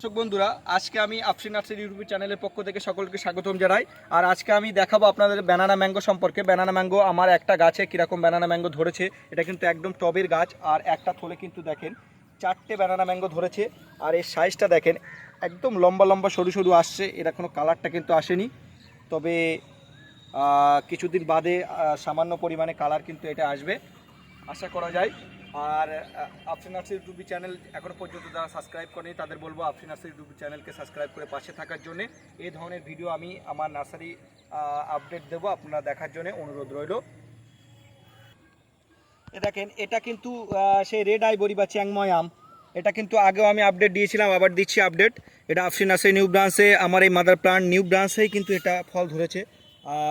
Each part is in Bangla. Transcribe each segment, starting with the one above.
দর্শক বন্ধুরা, আজকে আমি আফরিন নার্সারি ইউটিউব চ্যানেলের পক্ষ থেকে সকলকে স্বাগতম জানাই। আর আজকে আমি দেখাবো আপনাদের ব্যানানা ম্যাঙ্গো সম্পর্কে। ব্যানানা ম্যাঙ্গো আমার একটা গাছে কীরকম ব্যানানা ম্যাঙ্গো ধরেছে, এটা কিন্তু একদম টবের গাছ। আর একটা থলে কিন্তু দেখেন, চারটে ব্যানানা ম্যাঙ্গো ধরেছে। আর এর সাইজটা দেখেন, একদম লম্বা লম্বা সরু সরু আসছে। এর এখনও কালারটা কিন্তু আসেনি। তবে কিছুদিন বাদে সামান্য পরিমাণে কালার কিন্তু এটা আসবে। আশা করা যায় আর আহ, আফরিন নার্সারি ইউটিউব চ্যানেল এখনও পর্যন্ত যারা সাবস্ক্রাইব করেনি তাদের বলব আফরিন নার্সারি ইউটিউব চ্যানেলকে সাবস্ক্রাইব করে পাশে থাকার জন্য। এই ধরনের ভিডিও আমি আমার নার্সারি আপডেট দেবো আপনারা দেখার জন্য অনুরোধ রইল। দেখেন এটা কিন্তু সেই রেড আইবরি বা চ্যাংময় আম। এটা কিন্তু আগেও আমি আপডেট দিয়েছিলাম আবার দিচ্ছি আপডেট। এটা আফরিন নার্সারি নিউ ব্রাঞ্চে আমার এই মাদার প্লান্ট নিউ ব্রাঞ্চেই কিন্তু এটা ফল ধরেছে।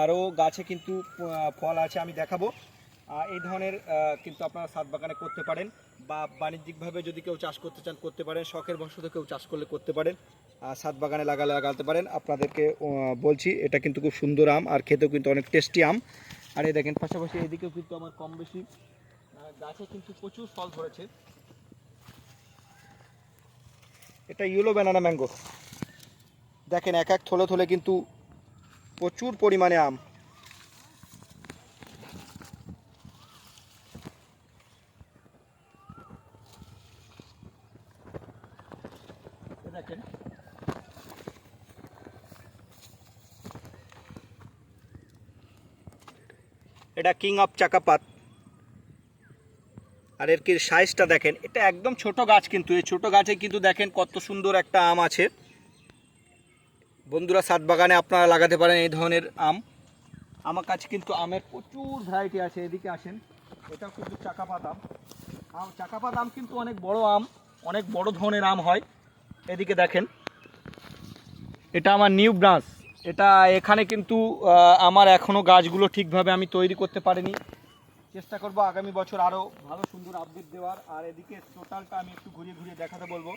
আরও গাছে কিন্তু ফল আছে আমি দেখাবো। এই ধরনের কিন্তু আপনারা সাত বাগানে করতে পারেন বা বাণিজ্যিকভাবে যদি কেউ চাষ করতে চান, করতে পারেন, শখের বশত কেউ চাষ করলে করতে পারেন সাত বাগানে লাগালে লাগাতে পারেন। আপনাদেরকে বলছি, এটা কিন্তু খুব সুন্দর আম আর খেতেও কিন্তু অনেক টেস্টি আম। আর এই দেখেন, পাশাপাশি এদিকেও কিন্তু আমার কম বেশি গাছে কিন্তু প্রচুর ফল ধরেছে। এটা ইয়েলো ব্যানানা ম্যাঙ্গো। দেখেন, এক এক থলে থলে কিন্তু প্রচুর পরিমাণে আম। দেখেন। এটা কিং অফ চাকাপাত আর এর কি সাইজটা দেখেন, এটা একদম ছোট গাছ কিন্তু, এই ছোট গাছে কিন্তু দেখেন কত সুন্দর একটা আম আছে। বন্ধুরা সাত বাগানে আপনারা লাগাতে পারেন এই ধরনের আম। আমার কাছে কিন্তু আমের প্রচুর ভ্যারাইটি আছে, এদিকে আসেন। এটাও কিন্তু চাকাপাত আম। আম চাকাপাত আম কিন্তু অনেক বড় আম, অনেক বড় ধরনের আম হয়। এদিকে দেখেন। এটা আমার নিউ ব্রাঞ্চ। এটা এখানে কিন্তু আমার এখনও গাছগুলো ঠিকভাবে আমি তৈরি করতে পারিনি। চেষ্টা করব আগামী বছর আরও ভালো সুন্দর আপডেট দেওয়ার। আর এদিকে টোটালটা আমি একটু ঘুরিয়ে ঘুরিয়ে দেখাতে বলব।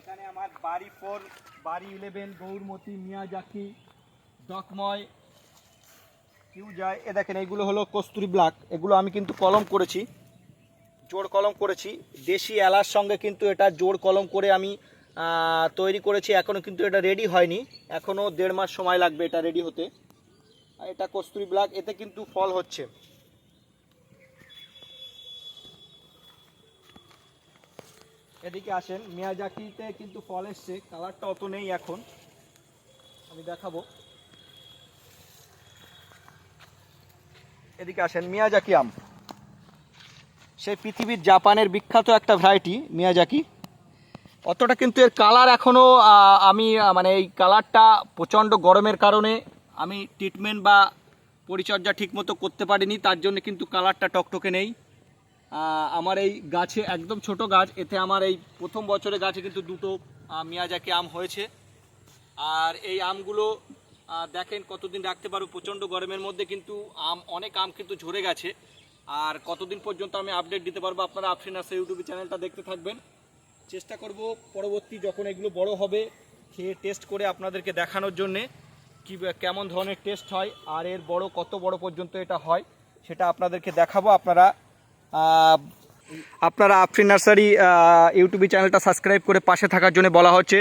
এখানে আমার বাড়ি ফোর বাড়ি ইলেভেন গৌরমতি, মিয়াজাকি ডকময় কিউ যায়। এ দেখেন, এইগুলো হলো কস্তুরি ব্লাক এগুলো আমি কিন্তু কলম করেছি। জোর কলম করেছি। দেশি এলার সঙ্গে কিন্তু এটা জোর কলম করে আমি তৈরি করেছি। এখনও কিন্তু এটা রেডি হয়নি। এখনও দেড় মাস সময় লাগবে এটা রেডি হতে। আর এটা কস্তুরি ব্লাক এতে কিন্তু ফল হচ্ছে। এদিকে আসেন। মিয়াজাকিতে কিন্তু ফল এসছে। কালারটা অত নেই এখন। আমি দেখাবো। এদিকে আসেন মিয়াজাকি আম। সেই পৃথিবীর জাপানের বিখ্যাত একটা ভ্যারাইটি মিয়াজাকি। অতটা কিন্তু এর কালার এখনও আমি মানে এই কালারটা প্রচণ্ড গরমের কারণে আমি ট্রিটমেন্ট বা পরিচর্যা ঠিকমতো করতে পারিনি, তার জন্য কিন্তু কালারটা টকটকে নেই। আমার এই গাছে, একদম ছোট গাছ, এতে আমার এই প্রথম বছরে গাছে কিন্তু দুটো মিয়াজাকি আম হয়েছে। আর এই আমগুলো দেখেন কতদিন রাখতে পারব, প্রচণ্ড গরমের মধ্যে কিন্তু আম, অনেক আম কিন্তু ঝরে গেছে। আর কতদিন পর্যন্ত আমি আপডেট দিতে পারব আপনারা আফরিন আসে ইউটিউব চ্যানেলটা দেখতে থাকবেন। চেষ্টা করব পরবর্তী যখন এগুলো বড় হবে, খেয়ে টেস্ট করে আপনাদেরকে দেখানোর জন্যে কী কেমন ধরনের টেস্ট হয়, আর এর বড় কত বড় পর্যন্ত এটা হয়, সেটা আপনাদেরকে দেখাবো। আপনারা আপনারা আফরিন নার্সারি ইউটিউব চ্যানেলটা সাবস্ক্রাইব করে পাশে থাকার জন্য বলা হচ্ছে।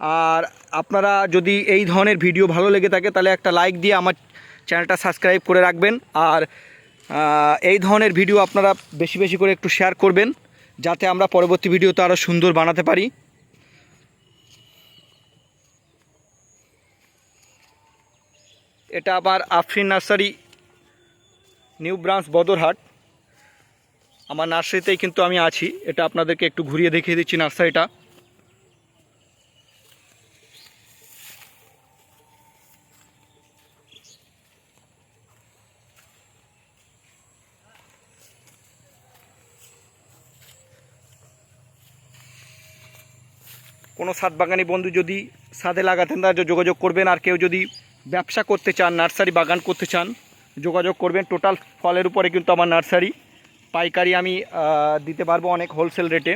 আর আপনারা যদি এই ধরনের ভিডিও ভালো লেগে থাকে, তাহলে একটা লাইক দিয়ে আমার চ্যানেলটা সাবস্ক্রাইব করে রাখবেন। আর এই ধরনের ভিডিও আপনারা বেশি বেশি করে একটু শেয়ার করবেন, যাতে আমরা পরবর্তী ভিডিওতে আরও সুন্দর বানাতে পারি। এটা আবার Afrin nursery, new branch, Badarhat. আমার নার্সারিতেই কিন্তু আমি আছি। এটা আপনাদেরকে একটু ঘুরিয়ে দেখিয়ে দিচ্ছি নার্সারিটা। কোনো সাত বাগানি বন্ধু যদি সাদে লাগাতেন তার যোগাযোগ করবেন, আর কেউ যদি ব্যবসা করতে চান, নার্সারি বাগান করতে চান, যোগাযোগ করবেন। টোটাল ফলের উপরে কিন্তু আমার নার্সারি, পাইকারি আমি দিতে পারব অনেক হোলসেল রেটে